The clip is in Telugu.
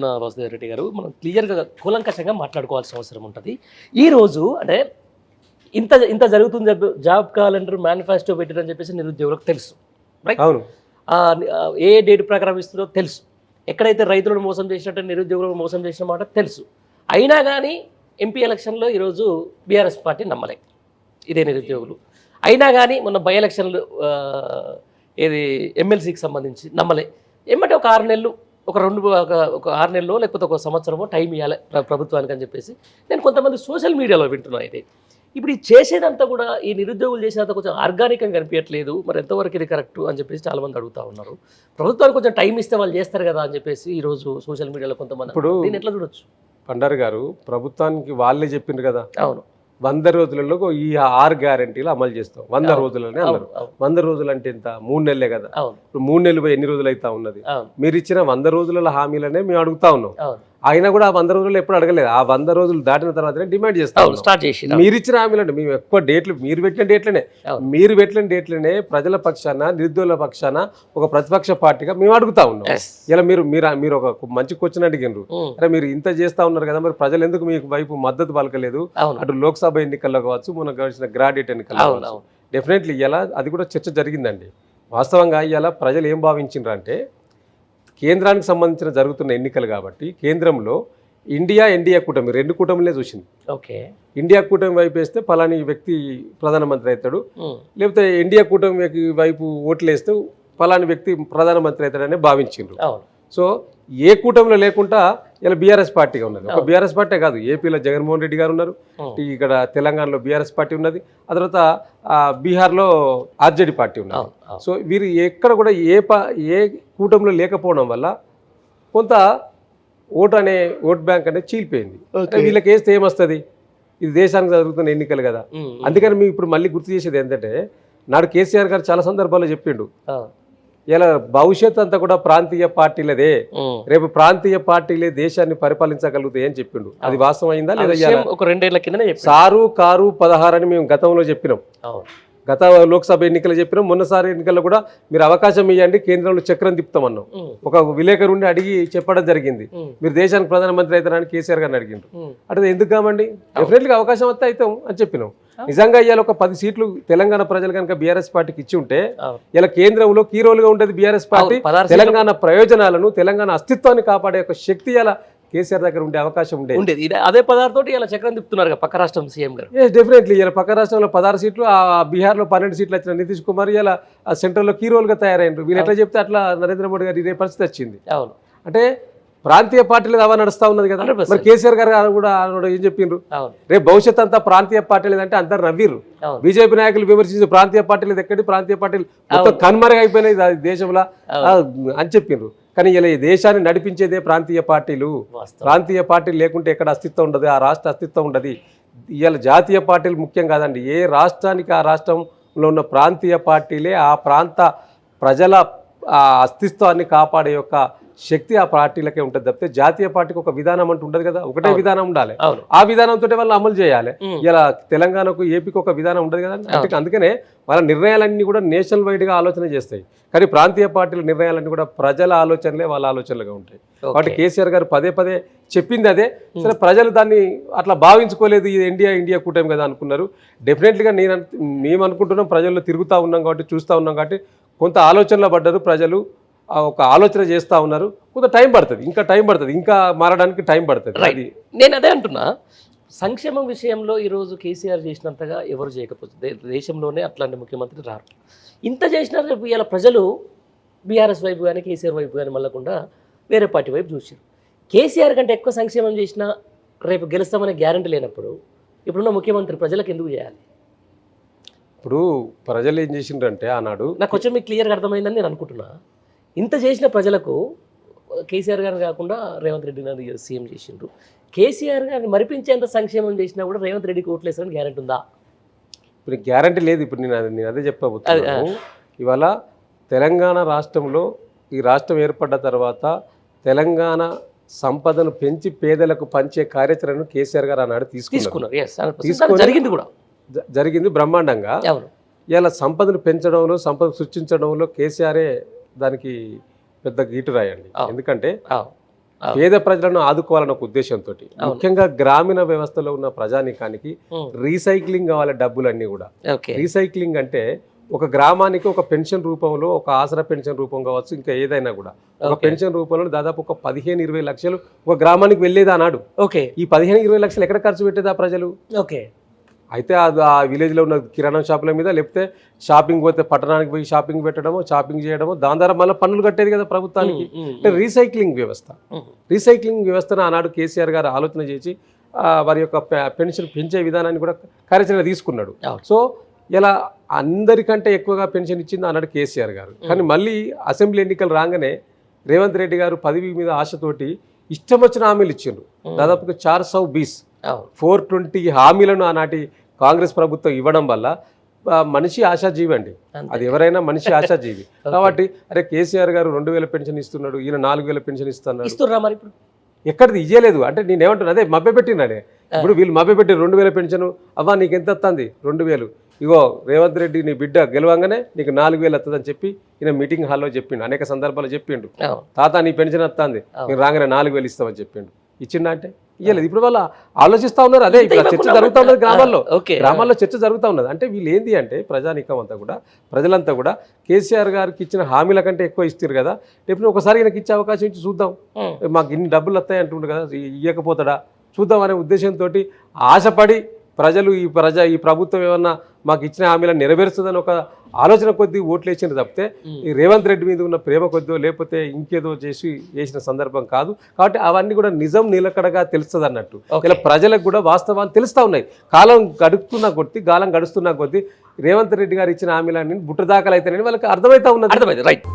చెప్తున్న వాసుదేవ్ రెడ్డి గారు మనం క్లియర్గా కూలంకషంగా మాట్లాడుకోవాల్సిన అవసరం ఉంటుంది. ఈ రోజు అంటే ఇంత ఇంత జరుగుతుంది చెప్పి- జాబ్ క్యాలెండర్ మేనిఫెస్టో పెట్టారని చెప్పేసి నిరుద్యోగులకు తెలుసు. రైట్ అవును. ఏ డేట్ ప్రకారం ఇస్తుందో తెలుసు. ఎక్కడైతే రైతులను మోసం చేసినట్టు నిరుద్యోగులను మోసం చేసిన మాట తెలుసు. అయినా కానీ ఎంపీ ఎలక్షన్లో ఈరోజు బీఆర్ఎస్ పార్టీ నమ్మలే ఇదే నిరుద్యోగులు. అయినా కానీ మొన్న బై ఎలక్షన్లు ఏది ఎమ్మెల్సీకి సంబంధించి నమ్మలే. ఏమంటే ఒక ఆరు నెలలు ఒక రెండు ఒక ఒక ఆరు నెలలో లేకపోతే ఒక సంవత్సరమో టైం ఇవ్వాలి ప్ర- ప్రభుత్వానికి అని చెప్పేసి. నేను కొంతమంది సోషల్ మీడియాలో వింటున్నా అయితే. ఇప్పుడు ఈ చేసేదంతా కూడా ఈ నిరుద్యోగులు చేసేదంతా కొంచెం ఆర్గానిక్ అని కనిపించట్లేదు. మరి ఎంతవరకు ఇది కరెక్ట్ అని చెప్పేసి చాలా మంది అడుగుతా ఉన్నారు. ప్రభుత్వానికి కొంచెం టైం ఇస్తే వాళ్ళు చేస్తారు కదా అని చెప్పేసి ఈ రోజు సోషల్ మీడియాలో కొంతమంది ఇప్పుడు-. దీన్ని ఎట్లా చూడొచ్చు? పండారు గారు ప్రభుత్వానికి వాళ్ళే చెప్పిండ్రు కదా. అవును. వంద రోజులలో ఈ ఆరు గ్యారంటీలు అమలు చేస్తాం. వంద రోజులనే అన్నారు. వంద రోజులు అంటే ఎంత మూడు నెలలే కదా. ఇప్పుడు మూడు నెలలు ఎన్ని రోజులు అవుతా ఉన్నది? మీరు ఇచ్చిన వంద రోజుల హామీలనే మేము అడుగుతా ఉన్నాం. అయినా కూడా ఆ వంద రోజులు ఎప్పుడు అడగలేదు. ఆ వంద రోజులు దాటిన తర్వాతనే డిమాండ్ చేస్తా స్టార్ట్ చేసి మీరు ఇచ్చిన హామీలు అంటే మేము ఎక్కువ డేట్లు మీరు పెట్టిన డేట్లనే. మీరు పెట్టిన డేట్లనే ప్రజల పక్షాన నిరుద్యోగుల పక్షాన ఒక ప్రతిపక్ష పార్టీగా మేము అడుగుతా ఉన్నాం. ఇలా మీరు మీరు మీరు ఒక మంచి క్వశ్చన్ అడిగినారు. అరే మీరు ఇంత చేస్తా ఉన్నారు కదా మరి ప్రజలు ఎందుకు మీకు వైపు మద్దతు పలకలేదు? అటు లోక్సభ ఎన్నికల్లో కావచ్చు మొన్న గడిచిన గ్రాడ్యుయేట్ ఎన్నికల్లో డెఫినెట్లీ ఇలా అది కూడా చర్చ జరిగిందండి. వాస్తవంగా ఇలా ప్రజలు ఏం భావించిండ్రు అంటే కేంద్రానికి సంబంధించిన జరుగుతున్న ఎన్నికలు కాబట్టి కేంద్రంలో ఇండియా ఎన్డీఏ కూటమి రెండు కూటమిలే చూసింది. ఓకే. ఇండియా కూటమి వైపు వేస్తే ఫలాని వ్యక్తి ప్రధానమంత్రి అవుతాడు. లేకపోతే ఇండియా కూటమి వైపు ఓట్లు వేస్తే ఫలాని వ్యక్తి ప్రధానమంత్రి అవుతాడని భావించిండ్రు. సో ఏ కూటమిలో లేకుండా ఇలా బీఆర్ఎస్ పార్టీగా ఉన్నది. ఒక బీఆర్ఎస్ పార్టీ కాదు ఏపీలో జగన్మోహన్ రెడ్డి గారు ఉన్నారు. ఇక్కడ తెలంగాణలో బీఆర్ఎస్ పార్టీ ఉన్నది. ఆ తర్వాత బీహార్లో ఆర్జేడీ పార్టీ అవును సో వీరు ఎక్కడ కూడా ఏ పా ఏ కూటమిలో లేకపోవడం వల్ల కొంత ఓటు అనే ఓట్ బ్యాంక్ అనేది చీలిపోయింది. వీళ్ళకి వేస్తే ఏమొస్తుంది? ఇది దేశానికి జరుగుతున్న ఎన్నికలు కదా. అందుకని మేము ఇప్పుడు మళ్ళీ గుర్తు చేసేది ఏంటంటే నాడు కేసీఆర్ గారు చాలా సందర్భాల్లో చెప్పిండు. ఇలా భవిష్యత్ అంతా కూడా ప్రాంతీయ పార్టీలదే. రేపు ప్రాంతీయ పార్టీలే దేశాన్ని పరిపాలించగలుగుతాయి అని చెప్పిండు. అది వాస్తవం అయిందా లేదా? ఒక రెండేళ్ళ సారు కారు పదహారు అని మేము గతంలో చెప్పినాం. గత లోక్సభ ఎన్నికలు చెప్పినాం. మొన్నసారి ఎన్నికల్లో కూడా మీరు అవకాశం ఇవ్వండి కేంద్రంలో చక్రం తిప్పుతామన్నాం. ఒక విలేకరు ఉండి అడిగి చెప్పడం జరిగింది. మీరు దేశానికి ప్రధానమంత్రి అవుతారని కేసీఆర్ గారిని అడిగిండ్రు. అంటే ఎందుకు కామండి? డెఫినెట్గా అవకాశం వస్తే అవుతాం అని చెప్పినాం. నిజంగా ఇవాళ ఒక పది సీట్లు తెలంగాణ ప్రజలు కనుక బీఆర్ఎస్ పార్టీకి ఇచ్చి ఉంటే. ఇలా కేంద్రంలో కీరోలుగా ఉండేది బీఆర్ఎస్ పార్టీ. తెలంగాణ ప్రయోజనాలను తెలంగాణ అస్తిత్వాన్ని కాపాడే ఒక శక్తి ఇలా కేసీఆర్ దగ్గర ఉండే అవకాశం ఉండేది. ఉండేది. అదే పదార్థంతో ఇలా చక్రం తిప్పుతున్నారు పక్క రాష్ట్రం సీఎం గారు. ఎస్ డెఫినెట్లీ ఇలా పక్క రాష్ట్రంలో పదహారు సీట్లు ఆ బీహార్లో పన్నెండు సీట్లు వచ్చిన నితీష్ కుమార్ ఇలా సెంట్రల్లో కీ రోల్గా తయారైనరు. వీళ్ళు ఎట్లా చెప్తే అట్లా నరేంద్ర మోడీ గారు ఇదే పరిస్థితి వచ్చింది. అవును. అంటే ప్రాంతీయ పార్టీలు దావా నడుస్తా ఉన్నది కదా. 100%. మరి కేసీఆర్ గారు కూడా ఏం చెప్పిండ్రు? రేపు భవిష్యత్ అంతా ప్రాంతీయ పార్టీలు అంటే అందరు నవ్విర్రు. బీజేపీ నాయకులు విమర్శించిన ప్రాంతీయ పార్టీలు ఎక్కడి ప్రాంతీయ పార్టీలు మొత్తం కనుమరుగా అయిపోయినాయి దా- దేశంలో. అని చెప్పిండ్రు. కానీ ఇలా ఈ దేశాన్ని నడిపించేదే ప్రాంతీయ పార్టీలు. ప్రాంతీయ పార్టీలు లేకుంటే ఎక్కడ అస్తిత్వం ఉండదు ఆ రాష్ట్ర అస్తిత్వం ఉండదు. ఇవాళ జాతీయ పార్టీలు ముఖ్యం కాదండి. ఏ రాష్ట్రానికి ఆ రాష్ట్రంలో ఉన్న ప్రాంతీయ పార్టీలే ఆ ప్రాంత ప్రజల ఆ అస్తిత్వాన్ని కాపాడే యొక్క శక్తి ఆ పార్టీలకే ఉంటుంది తప్పితే జాతీయ పార్టీకి ఒక విధానం అంటూ ఉండదు కదా. ఒకటే విధానం ఉండాలి. ఆ విధానంతో వాళ్ళు అమలు చేయాలి. ఇలా తెలంగాణకు ఏపీకి ఒక విధానం ఉండదు కదా. అంటే అందుకనే వాళ్ళ నిర్ణయాలన్నీ కూడా నేషనల్ వైడ్గా ఆలోచన చేస్తాయి. కానీ ప్రాంతీయ పార్టీల నిర్ణయాలన్నీ కూడా ప్రజల ఆలోచనలే వాళ్ళ ఆలోచనలుగా ఉంటాయి. కాబట్టి కేసీఆర్ గారు పదే పదే చెప్పింది అదే. సరే ప్రజలు దాన్ని అట్లా భావించుకోలేదు. ఇది ఇండియా ఇండియా కూటమి కదా అనుకున్నారు. డెఫినెట్లీగా నేను మేము అనుకుంటున్నాం ప్రజల్లో తిరుగుతూ ఉన్నాం కాబట్టి చూస్తూ ఉన్నాం కాబట్టి కొంత ఆలోచనలో పడ్డారు ప్రజలు. ఒక ఆలోచన చేస్తూ ఉన్నారు. కొంత టైం పడుతుంది. ఇంకా టైం పడుతుంది. ఇంకా మారడానికి టైం పడుతుంది. అది నేను అదే అంటున్నా. సంక్షేమం విషయంలో ఈరోజు కేసీఆర్ చేసినంతగా ఎవరు చేయకపోతే దేశంలోనే అట్లాంటి ముఖ్యమంత్రి రారు. ఇంత చేసినా రేపు ఇలా ప్రజలు బీఆర్ఎస్ వైపు కానీ కేసీఆర్ వైపు కానీ మళ్ళకుండా వేరే పార్టీ వైపు చూసారు. కేసీఆర్ కంటే ఎక్కువ సంక్షేమం చేసినా రేపు గెలుస్తామనే గ్యారంటీ లేనప్పుడు ఇప్పుడున్న ముఖ్యమంత్రి ప్రజలకు ఎందుకు చేయాలి? ఇప్పుడు ప్రజలు ఏం చేసిండ్రంటే ఆనాడు నాకు కొంచెం మీకు క్లియర్గా అర్థమైందని నేను అనుకుంటున్నా. ఇంత చేసిన ప్రజలకు కేసీఆర్ గారిని కాకుండా రేవంత్ రెడ్డి గారిని సీఎం చేసిండ్రు. కేసీఆర్ గారిని మరిపించేంత సంక్షేమం చేసినా కూడా రేవంత్ రెడ్డికి ఓట్లేసారని గ్యారెంటీ ఉందా? ఇప్పుడు గ్యారంటీ లేదు. ఇప్పుడు నేను అది- నేను అదే చెప్పబోతున్నాను. ఇవాళ తెలంగాణ రాష్ట్రంలో ఈ రాష్ట్రం ఏర్పడ్డ తర్వాత తెలంగాణ సంపదను పెంచి పేదలకు పంచే కార్యాచరణను కేసీఆర్ గారు ఆనాడు తీసుకున్నారు. జరిగింది కూడా. జరిగింది బ్రహ్మాండంగా. ఇలా సంపదను పెంచడంలో సంపద సృష్టించడంలో కేసీఆరే దానికి పెద్ద గీటు రాయండి. ఎందుకంటే. పేద ప్రజలను ఆదుకోవాలన్న ఒక ఉద్దేశంతో ముఖ్యంగా గ్రామీణ వ్యవస్థలో ఉన్న ప్రజానికానికి. రీసైక్లింగ్ కావాలి డబ్బులన్నీ కూడా. రీసైక్లింగ్ అంటే ఒక గ్రామానికి ఒక పెన్షన్ రూపంలో ఒక ఆసరా పెన్షన్ రూపం కావచ్చు ఇంకా ఏదైనా కూడా. ఒక. పెన్షన్ రూపంలో దాదాపు ఒక పదిహేను ఇరవై లక్షలు ఒక గ్రామానికి వెళ్ళేది అన్నాడు ఓకే. ఈ పదిహేను ఇరవై లక్షలు ఎక్కడ ఖర్చు పెట్టేదా ప్రజలు? ఓకే. అయితే అది ఆ విలేజ్లో ఉన్న కిరాణా షాపుల మీద లేకపోతే షాపింగ్ పోతే పట్టణానికి పోయి షాపింగ్ పెట్టడమో షాపింగ్ చేయడమో దాని ద్వారా మళ్ళీ పన్నులు కట్టేది కదా ప్రభుత్వానికి. అంటే రీసైక్లింగ్ వ్యవస్థ. రీసైక్లింగ్ వ్యవస్థను ఆనాడు కేసీఆర్ గారు ఆలోచన చేసి వారి యొక్క పెన్షన్ పెంచే విధానాన్ని కూడా కార్యాచరణ తీసుకున్నాడు. సో ఇలా అందరికంటే ఎక్కువగా పెన్షన్ ఇచ్చింది ఆనాడు కేసీఆర్ గారు. కానీ మళ్ళీ అసెంబ్లీ ఎన్నికలు రాగానే రేవంత్ రెడ్డి గారు పదవి మీద ఆశతోటి ఇష్టం వచ్చిన హామీలు ఇచ్చిండ్రు. దాదాపుగా చార్ సౌ బీస్. ఫోర్ ట్వంటీ హామీలను ఆనాటి కాంగ్రెస్ ప్రభుత్వం ఇవ్వడం వల్ల మనిషి ఆశాజీవి అండి. అది ఎవరైనా మనిషి ఆశాజీవి. కాబట్టి అరే కేసీఆర్ గారు రెండు వేల పెన్షన్ ఇస్తున్నాడు ఈయన నాలుగు వేల పెన్షన్ ఇస్తున్నాడు మరి ఇప్పుడు? ఎక్కడిది ఇయ్యలేదు. అంటే నేను ఏమంటున్నా అదే మభ్య పెట్టినాడే ఇప్పుడు వీళ్ళు మభ్య పెట్టి రెండు వేల పెన్షన్ అవ్వా నీకు ఎంత వస్తుంది రెండు వేలు. ఇగో రేవంత్ రెడ్డి నీ బిడ్డ గెలవంగానే నీకు నాలుగు వేలు వస్తుందని చెప్పి ఈయన మీటింగ్ హాల్లో చెప్పిండు. అనేక సందర్భాలు చెప్పిండు. తాత నీ పెన్షన్ వస్తుంది నేను రాగానే నాలుగు వేలు ఇస్తామని చెప్పిండు. ఇచ్చిండా అంటే? ఇయ్యలేదు. ఇప్పుడు వాళ్ళు ఆలోచిస్తా ఉన్నారు. అదే ఇప్పుడు ఆ చర్చ జరుగుతూ ఉన్నది గ్రామాల్లో. గ్రామాల్లో చర్చ జరుగుతూ ఉన్నది. అంటే వీళ్ళు ఏంది అంటే ప్రజానీకం అంతా కూడా ప్రజలంతా కూడా కేసీఆర్ గారికి ఇచ్చిన హామీల కంటే ఎక్కువ ఇస్తారు కదా. లేకపోతే ఒకసారి ఈయనకి ఇచ్చే అవకాశం ఇచ్చి చూద్దాం. మాకు ఇన్ని డబ్బులు వస్తాయి అంటుండ్రు కదా. ఇ- ఇయ్యకపోతాడా? చూద్దాం అనే ఉద్దేశంతో ఆశపడి ప్రజలు ఈ ప్రజ ఈ ప్రభుత్వం ఏమన్నా మాకు ఇచ్చిన హామీలను నెరవేరుస్తుందని ఒక ఆలోచన కొద్దీ ఓట్లు వేసింది తప్పితే ఈ రేవంత్ రెడ్డి మీద ఉన్న ప్రేమ కొద్దో లేకపోతే ఇంకేదో చేసి వేసిన సందర్భం కాదు. కాబట్టి అవన్నీ కూడా నిజం నిలకడగా తెలుస్తుంది అన్నట్టు. ఇలా ప్రజలకు కూడా వాస్తవాలు తెలుస్తూ ఉన్నాయి. కాలం గడుపుతున్న కొద్దీ కాలం గడుస్తున్న కొద్దీ రేవంత్ రెడ్డి గారు ఇచ్చిన హామీలన్నీ బుట్టదాఖలు అయితేనే వాళ్ళకి అర్థమవుతా ఉన్నది. అర్థమైంది. రైట్.